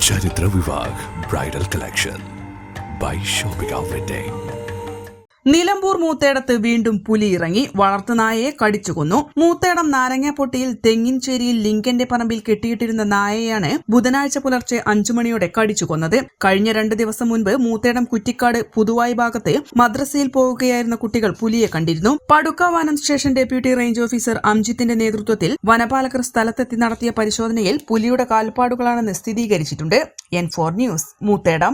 ചരിത്ര Vivah bridal collection by shopping wedding Nilambur Moothedath വീണ്ടും പുലി ഇറങ്ങി വളർത്തുനായയെ കടിച്ചുകൊന്നു മൂത്തേടം നാരങ്ങാപ്പൊട്ടിയിൽ തെങ്ങിൻചേരിയിൽ ലിങ്കന്റെ പറമ്പിൽ കെട്ടിയിട്ടിരുന്ന നായയാണ് ബുധനാഴ്ച പുലർച്ചെ അഞ്ചു മണിയോടെ കടിച്ചുകൊന്നത് കഴിഞ്ഞ രണ്ട് ദിവസം മുൻപ് മൂത്തേടം കുറ്റിക്കാട് പുതുവായി ഭാഗത്ത് മദ്രസയിൽ പോവുകയായിരുന്ന കുട്ടികൾ പുലിയെ കണ്ടിരുന്നു. പടുക്ക വനം സ്റ്റേഷൻ ഡെപ്യൂട്ടി റേഞ്ച് ഓഫീസർ അംജിത്തിന്റെ നേതൃത്വത്തിൽ വനപാലകർ സ്ഥലത്തെത്തി നടത്തിയ പരിശോധനയിൽ പുലിയുടെ കാൽപ്പാടുകളാണെന്ന് സ്ഥിരീകരിച്ചിട്ടുണ്ട്. N four news Moothedam.